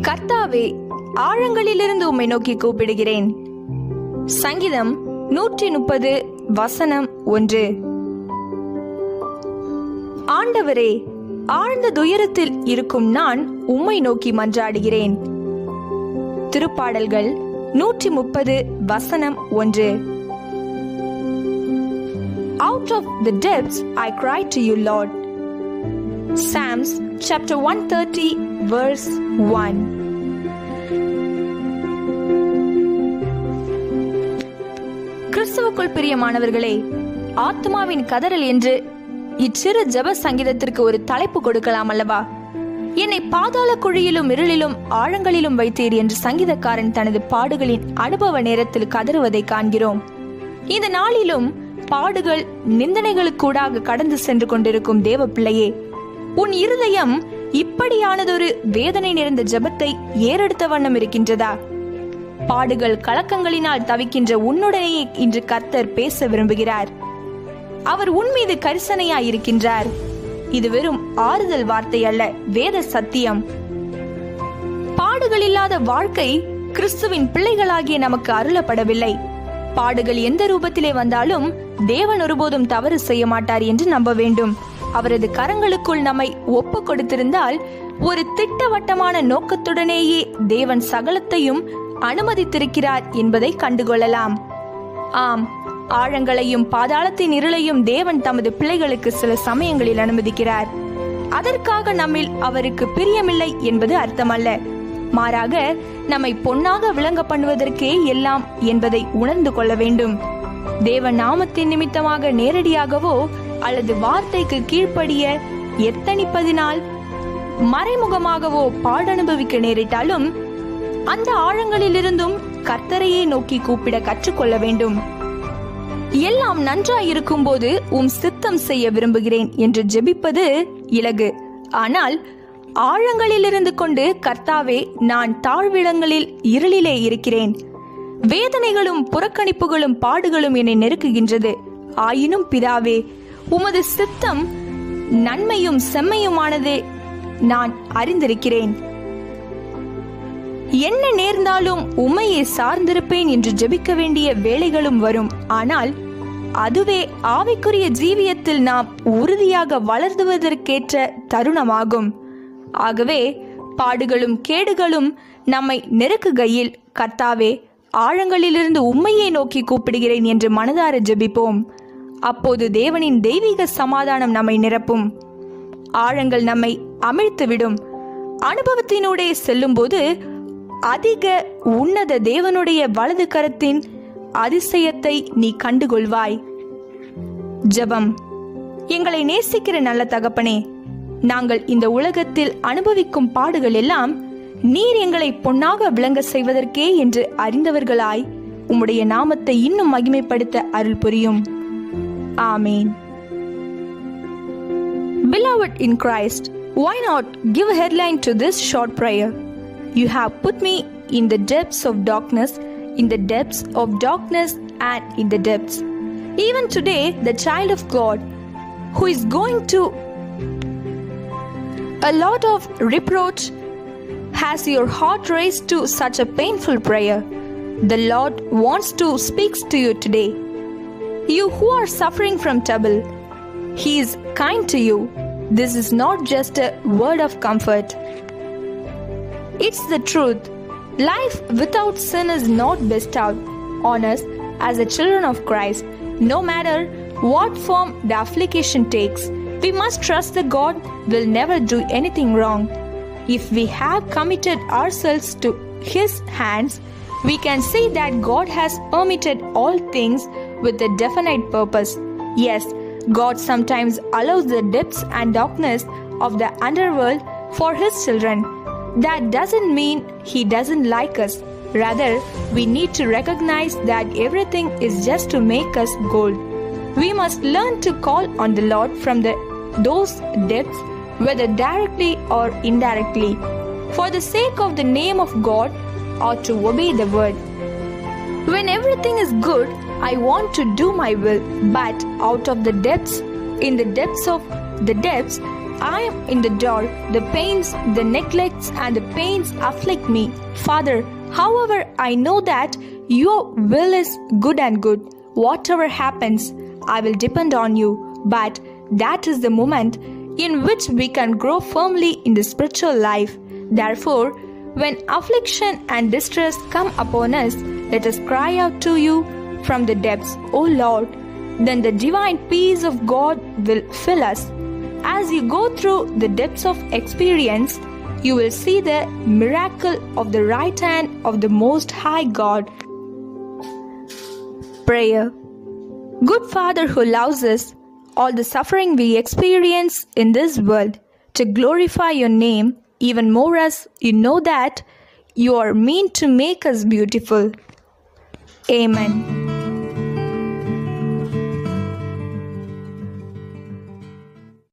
கர்த்தாவே ஆழங்களிலிருந்து உம்மை நோக்கி கூப்பிடுகிறேன். சங்கீதம் நூற்றி முப்பது வசனம் ஒன்று. ஆண்டவரே ஆழ்ந்த துயரத்தில் இருக்கும் நான் உம்மை நோக்கி மன்றாடுகிறேன். திருப்பாடல்கள் நூற்றி முப்பது வசனம் ஒன்று. Out of the depths I cry to you lord Psalms chapter 130, verse 1. கிறிஸ்துவுக்குள் பிரியமானவர்களே ஆத்மாவின் கதறல் என்று இச்சிறு ஜப சங்கீதத்திற்கு ஒரு தலைப்பு கொடுக்கலாம் அல்லவா என்னை பாதாள குழியிலும் இருளிலும் ஆழங்களிலும் வைத்தீர் என்று சங்கீதக்காரன் தனது பாடுகளின் அனுபவ நேரத்தில் கதறுவதை காண்கிறோம் இந்த நாளிலும் பாடுகள் நிந்தனைகளுக்கூடாக கடந்து சென்று கொண்டிருக்கும் தேவ பிள்ளையே உன் இருதயம் இப்படியானதொரு வேதனை நிறைந்த ஜெபத்தை ஏறெடுத்த வண்ணம் இருக்கின்றதா? பாடுகள் கலக்கங்களினால் தவிக்கின்ற உன்னுடனேயே இன்று கர்த்தர் பேச விரும்புகிறார். அவர் உன் மீது கரிசனையாய் இருக்கின்றார். இது வெறும் ஆறுதல் வார்த்தை அல்ல வேத சத்தியம். பாடுகள் இல்லாத வாழ்க்கை கிறிஸ்துவின் பிள்ளைகளாகிய நமக்கு அருளப்படவில்லை. பாடுகள் எந்த ரூபத்திலே வந்தாலும் தேவன் ஒருபோதும் தவறு செய்ய மாட்டார் என்று நம்ப வேண்டும். அவரது கரங்களுக்குள் நம்மை ஒப்பு கொடுத்திருந்தால் ஒரு திட்டவட்டமான நோக்கத்துடனேயே தேவன் சகலத்தையும் அனுமதித்திருக்கிறார் என்பதை கண்டுகொள்ளலாம். ஆம் ஆழங்களையும் பாதாளத்தின் இருளையும் தேவன் தமது பிள்ளைகளுக்கு சில சமயங்களில் அனுமதிக்கிறார். அதற்காக நம்மில் அவருக்கு பிரியமில்லை என்பது அர்த்தமல்ல. மாறாக நம்மை பொன்னாக விளங்க பண்ணுவதற்கே எல்லாம் என்பதை உணர்ந்து கொள்ள வேண்டும். தேவ நாமத்தின் நிமித்தமாக நேரடியாகவோ அல்லது வார்த்தைக்கு கீழ்ப்படிய எத்தனிப்பதினால் மறைமுகமாகவோ பாடனுபவிக்க நேரிட்டாலும் அந்த ஆழங்களிலிருந்தும் கர்த்தரையே நோக்கி கூப்பிட கற்றுக்கொள்ள வேண்டும். எல்லாம் நன்றாயிருக்கும் இருக்கும்போது உம் சித்தம் செய்ய விரும்புகிறேன் என்று ஜெபிப்பது இலகு. ஆனால் ஆழங்களிலிருந்து கொண்டு கர்த்தாவே நான் தாழ்விடங்களில் இருளிலே இருக்கிறேன். வேதனைகளும் புறக்கணிப்புகளும் பாடுகளும் என்னை நெருக்குகின்றது. ஆயினும் பிதாவே உமது சித்தம் நன்மையும் செம்மையுமானதே நான் அறிந்திருக்கிறேன். என்ன நேர்ந்தாலும் உம்மையே சார்ந்திருப்பேன் என்று ஜெபிக்க வேண்டிய வேலைகளும் வரும். ஆனால் அதுவே ஆவிக்குரிய ஜீவியத்தில் நாம் உறுதியாக வளர்ந்துவதற்கேற்ற தருணமாகும். ஆகவே பாடுகளும் கேடுகளும் நம்மை நெருக்குகையில் கர்த்தாவே ஆழங்களிலிருந்து உண்மையை நோக்கி கூப்பிடுகிறேன் என்று மனதார ஜெபிப்போம். அப்போது தேவனின் தெய்வீக சமாதானம் நம்மை நிரப்பும். ஆழங்கள் நம்மை அமிழ்த்துவிடும். அனுபவத்தினூடே செல்லும்போது அதிக உன்னத தேவனுடைய வலது கரத்தின் அதிசயத்தை நீ கண்டுகொள்வாய். ஜெபம். எங்களை நேசிக்கிற நல்ல தகப்பனே நாங்கள் இந்த உலகத்தில் அனுபவிக்கும் பாடுகள் எல்லாம் நீர் எங்களை பொன்னாக விளங்க செய்வதற்கே என்று அறிந்தவர்களாய் உம்முடைய நாமத்தை இன்னும் மகிமைப்படுத்த அருள் புரியும். Amen. Beloved in Christ, why not give a headline to this short prayer? You have put me in the depths of darkness, in the depths of darkness, and in the depths. Even today, the child of God who is going to a lot of reproach has your heart raised to such a painful prayer. The Lord wants to speak to you today. You who are suffering from trouble, He is kind to you. This is not just a word of comfort. It's the truth. Life without sin is not bestowed on us as the children of Christ, no matter what form the affliction takes. We must trust that God will never do anything wrong. If we have committed ourselves to His hands, we can see that God has permitted all things with a definite purpose. Yes, God sometimes allows the depths and darkness of the underworld for His children. That doesn't mean He doesn't like us. Rather, we need to recognize that everything is just to make us gold. We must learn to call on the Lord from the, those depths, whether directly or indirectly, for the sake of the name of God or to obey the word. When everything is good, I want to do my will, but out of the depths, in the depths of the depths, I am in the door, the pains, the neglects, and the pains afflict me. Father, however, I know that your will is good and good. Whatever happens, I will depend on you. But that is the moment in which we can grow firmly in the spiritual life. Therefore, when affliction and distress come upon us, let us cry out to you from the depths, O Lord. Then the divine peace of God will fill us. As you go through the depths of experience, you will see the miracle of the right hand of the Most High God. Prayer Good Father who loves us, all the suffering we experience in this world, to glorify your name even more as you know that you are meant to make us beautiful. Amen.